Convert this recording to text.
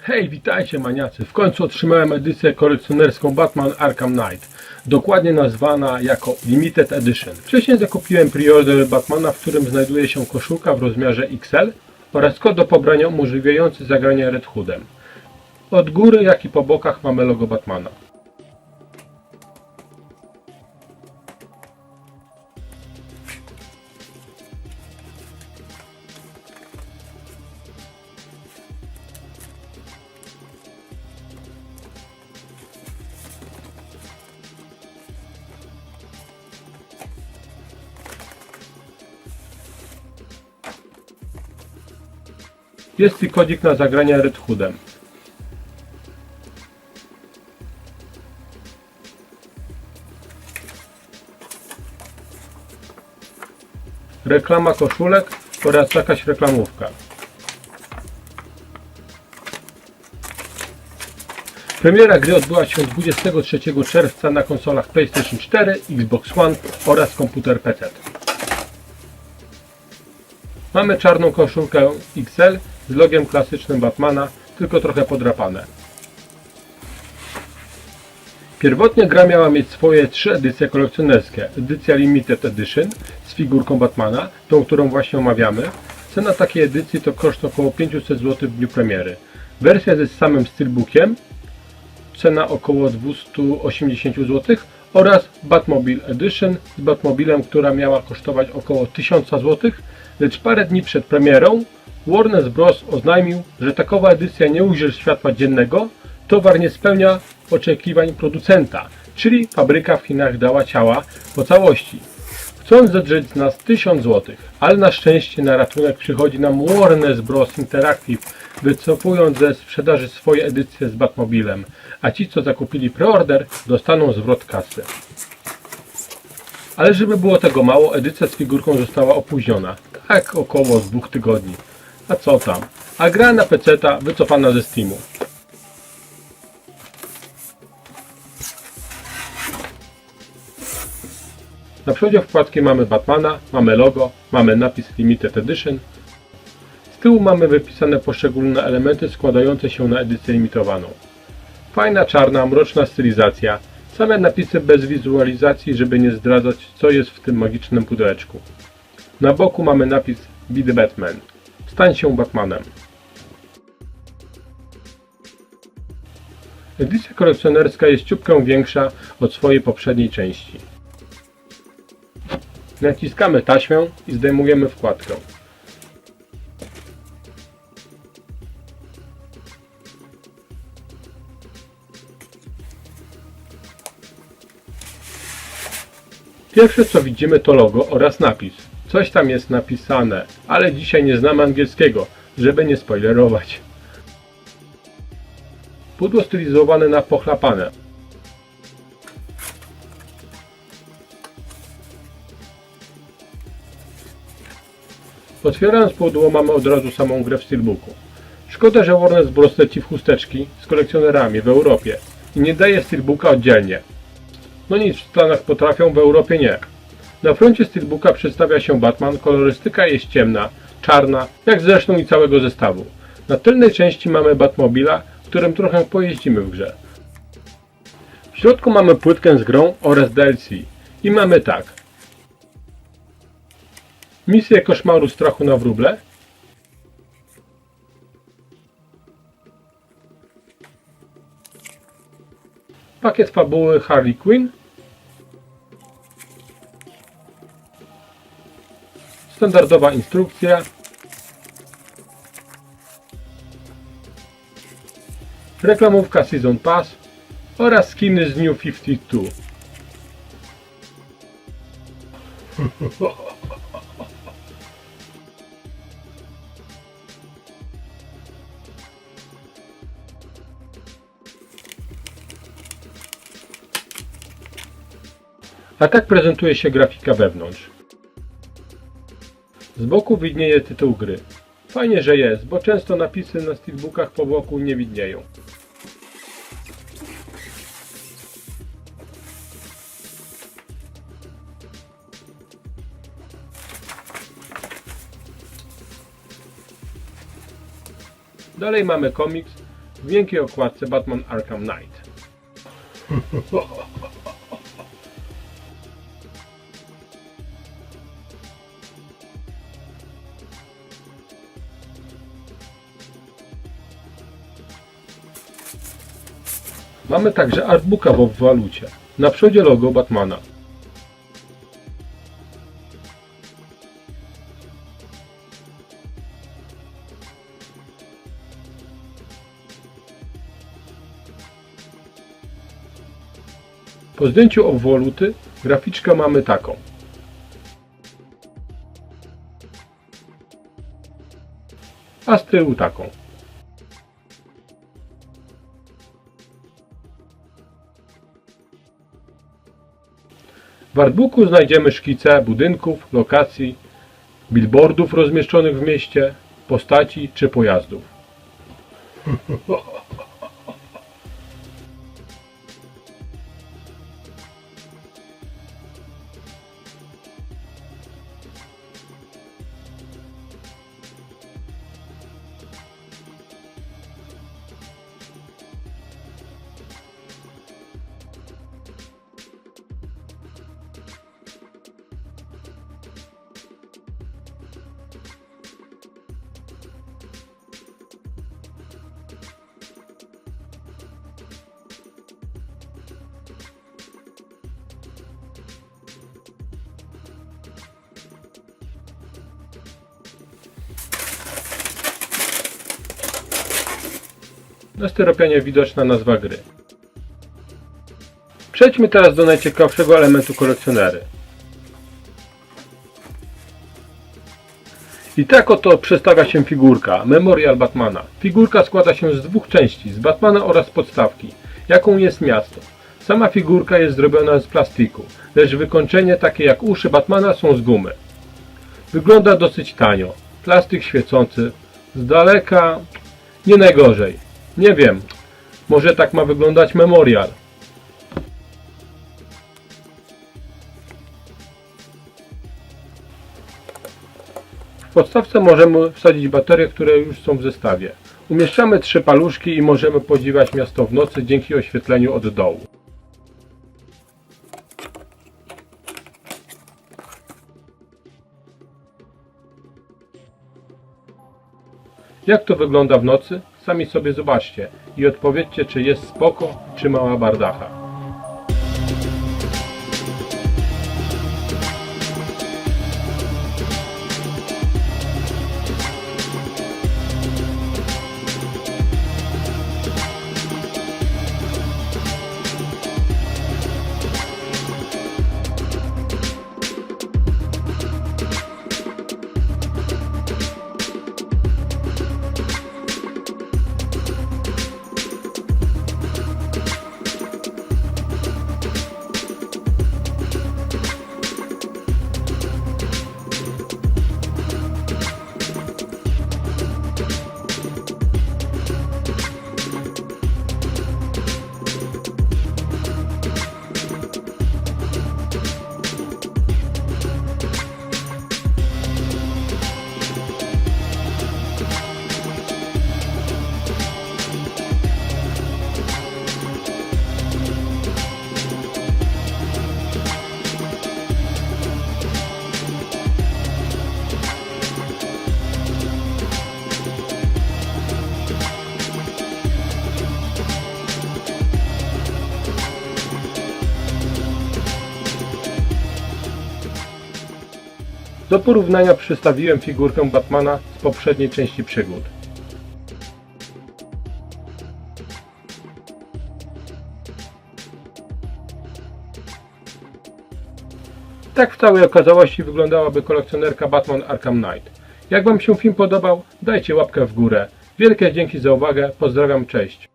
Hej, witajcie maniacy. W końcu otrzymałem edycję kolekcjonerską Batman Arkham Knight. Dokładnie nazwana jako Limited Edition. Wcześniej zakupiłem preorder Batmana, w którym znajduje się koszulka w rozmiarze XL oraz kod do pobrania umożliwiający zagranie Red Hoodem. Od góry, jak i po bokach mamy logo Batmana. Jest i kodzik na zagranie Red Hoodem. Reklama koszulek oraz jakaś reklamówka. Premiera gry odbyła się 23 czerwca na konsolach PlayStation 4, Xbox One oraz komputer PC. Mamy czarną koszulkę XL z logiem klasycznym Batmana, tylko trochę podrapane. Pierwotnie gra miała mieć swoje trzy edycje kolekcjonerskie. Edycja Limited Edition z figurką Batmana, tą którą właśnie omawiamy. Cena takiej edycji to koszt około 500 zł w dniu premiery. Wersja ze samym steelbookiem, cena około 280 zł oraz Batmobile Edition z Batmobilem, która miała kosztować około 1000 zł, lecz parę dni przed premierą Warner Bros. oznajmił, że takowa edycja nie ujrzy światła dziennego, towar nie spełnia oczekiwań producenta, czyli fabryka w Chinach dała ciała po całości. Chcąc zedrzeć z nas 1000 zł, ale na szczęście na ratunek przychodzi nam Warner Bros. Interactive, wycofując ze sprzedaży swoje edycje z Batmobilem, a ci co zakupili preorder dostaną zwrot kasy. Ale żeby było tego mało, edycja z figurką została opóźniona, tak około dwóch tygodni. A co tam? A gra na PC-ta wycofana ze Steamu. Na przodzie wkładki mamy Batmana, mamy logo, mamy napis Limited Edition. Z tyłu mamy wypisane poszczególne elementy składające się na edycję limitowaną. Fajna czarna, mroczna stylizacja, same napisy bez wizualizacji, żeby nie zdradzać co jest w tym magicznym pudełeczku. Na boku mamy napis Be the Batman. Stań się Batmanem. Edycja kolekcjonerska jest ciupkę większa od swojej poprzedniej części. Naciskamy taśmę i zdejmujemy wkładkę. Pierwsze co widzimy to logo oraz napis. Coś tam jest napisane, ale dzisiaj nie znamy angielskiego, żeby nie spoilerować. Pudło stylizowane na pochlapane. Otwierając pudło mamy od razu samą grę w steelbooku. Szkoda, że Warner Bros. leci w chusteczki z kolekcjonerami w Europie i nie daje steelbooka oddzielnie. No nic, w Stanach potrafią, w Europie nie. Na froncie steelbooka przedstawia się Batman, kolorystyka jest ciemna, czarna, jak zresztą i całego zestawu. Na tylnej części mamy Batmobila, którym trochę pojeździmy w grze. W środku mamy płytkę z grą oraz DLC. I mamy tak. Misję koszmaru strachu na wróble. Pakiet fabuły Harley Quinn. Standardowa instrukcja. Reklamówka Season Pass oraz skiny z New 52. A tak prezentuje się grafika wewnątrz. Z boku widnieje tytuł gry. Fajnie, że jest, bo często napisy na steelbookach po boku nie widnieją. Dalej mamy komiks w miękkiej okładce Batman Arkham Knight. Mamy także artbooka w walucie. Na przodzie logo Batmana. Po zdjęciu obwoluty graficzkę mamy taką. A z tyłu taką. W artbooku znajdziemy szkice budynków, lokacji, billboardów rozmieszczonych w mieście, postaci czy pojazdów. Na styropianie widoczna nazwa gry. Przejdźmy teraz do najciekawszego elementu kolekcjonery. I tak oto przedstawia się figurka Memorial Batmana. Figurka składa się z dwóch części, z Batmana oraz podstawki, jaką jest miasto. Sama figurka jest zrobiona z plastiku, lecz wykończenie takie jak uszy Batmana są z gumy. Wygląda dosyć tanio. Plastik świecący. Z daleka nie najgorzej. Nie wiem. Może tak ma wyglądać memorial. W podstawce możemy wsadzić baterie, które już są w zestawie. Umieszczamy trzy paluszki i możemy podziwiać miasto w nocy dzięki oświetleniu od dołu. Jak to wygląda w nocy? Sami sobie zobaczcie i odpowiedzcie, czy jest spoko, czy mała bardacha. Do porównania przedstawiłem figurkę Batmana z poprzedniej części przygód. Tak w całej okazałości wyglądałaby kolekcjonerka Batman Arkham Knight. Jak Wam się film podobał, dajcie łapkę w górę. Wielkie dzięki za uwagę, pozdrawiam, cześć.